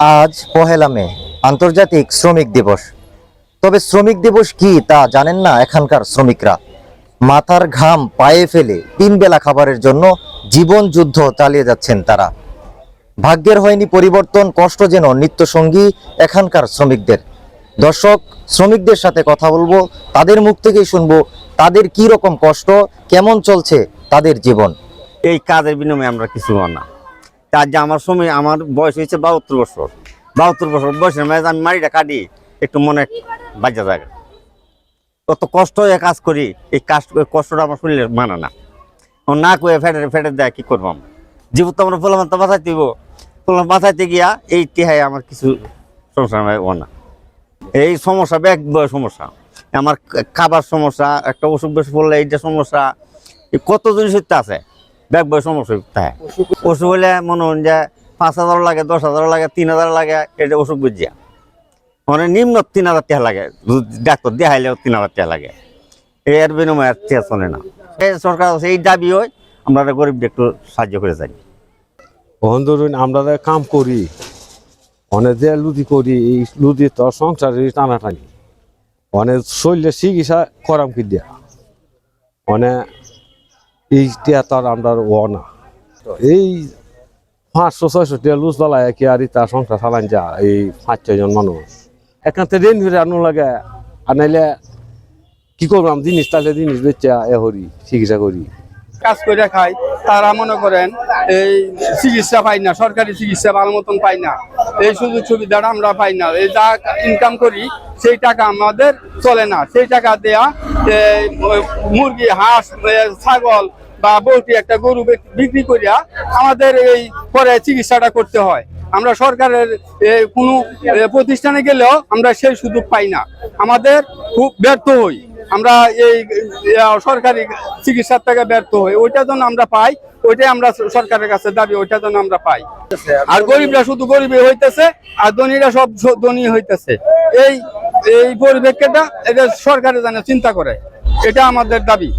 আজ পহেলা মে, আন্তর্জাতিক শ্রমিক দিবস। তবে শ্রমিক দিবস কি তা জানেন না এখানকার শ্রমিকরা। মাথার ঘাম পায়ে ফেলে তিন বেলা খাবারের জন্য জীবন যুদ্ধ চালিয়ে যাচ্ছেন তারা। ভাগ্যের হয়নি পরিবর্তন, কষ্ট যেন নিত্যসঙ্গী এখানকার শ্রমিকদের। দর্শক, শ্রমিকদের সাথে কথা বলব, তাদের মুখ থেকেই শুনব, তাদের কি রকম কষ্ট, কেমন চলছে তাদের জীবন। এই কাজের বিনিময়ে আমরা কিছু না। যে আমার সময়, আমার বয়স হয়েছে বাহাত্তর বছর। বাহাত্তর বছর বয়সের মাঝে আমি মাড়িটা কাটি, একটু মনে বাজা জায়গা কত কষ্ট হয়ে কাজ করি, এই কাজ কষ্টটা আমার শরীরে মানে না। না কয়ে ফেটে ফেটে দেয়, কী করব আমি? জীবন তো আমরা পোলামান তো বাঁচাইতে দিব পোলামান বাঁচাইতে গিয়া এই টিহাই আমার কিছু সমস্যা ও না। এই সমস্যা ব্যাগ বয় সমস্যা। আমার খাবার সমস্যা, একটা অসুখ বেশি পড়লে এইটা সমস্যা কত জিনিস আছে। ব্যাগ বয় সমস্যা হয় অসুখ হলে মনে হন যে পাঁচ হাজার লাগে দশ হাজার লাগে তিন হাজার লাগে এটা অসুখ বুঝিয়া। মানে নিম্ন তিন হাজার টাকা লাগে ডাক্তার দেখাইলেও তিন হাজার টাকা লাগে। এর বিনিময়ে আর চলে না। এই সরকার এই দাবি হয় আমরা গরিব একটু সাহায্য করে যাই। ওখান ধরুন আমরা কাম করি অনেক যে লুদি করি এই লুদি তো সংসারের টানাটানি। অনেক শরীরে চিকিৎসা করাম কি দিয়া। অনেক এই টিয়া তো আর আমরা ও না। এই পাঁচশো, ছয়শো টিয়া লুজ বেলায় কি, আর তার সংসার চালান যা এই পাঁচ ছয়জন মানুষ। এখান থেকে ঋণ ফিরে আনো লাগে, আর কি আমি? জিনিস তাহলে জিনিস বেচা, এ হরি চিকিৎসা করি। কাজ করে খায় তারা মনে করেন এই চিকিৎসা পাই না, সরকারি চিকিৎসা ভালো মতন পাই না। এই সুযোগ সুবিধাটা আমরা পাই না। এই যা ইনকাম করি, সেই টাকা আমাদের চলে না। সেই টাকা দেয়া মুরগি, হাঁস ছাগল বা বলটি একটা গরু বিক্রি করিয়া আমাদের এই পরে চিকিৎসাটা করতে হয়। আমরা সরকারের কোনো প্রতিষ্ঠানে গেলেও আমরা সেই সুযোগ পাই না। আমাদের খুব ব্যর্থ হই। আমরা এই সরকারি চিকিৎসার থেকে ব্যর্থ হই। ওইটা যেন আমরা পাই, ওইটাই আমরা সরকারের কাছে দাবি, ওইটা যেন আমরা পাই। আর গরিবরা শুধু গরিবই হইতেছে, আর ধনীরা সব ধনী হইতেছে। এই এই পরিপ্রেক্ষিতে এটা সরকারে যেন চিন্তা করে, এটা আমাদের দাবি।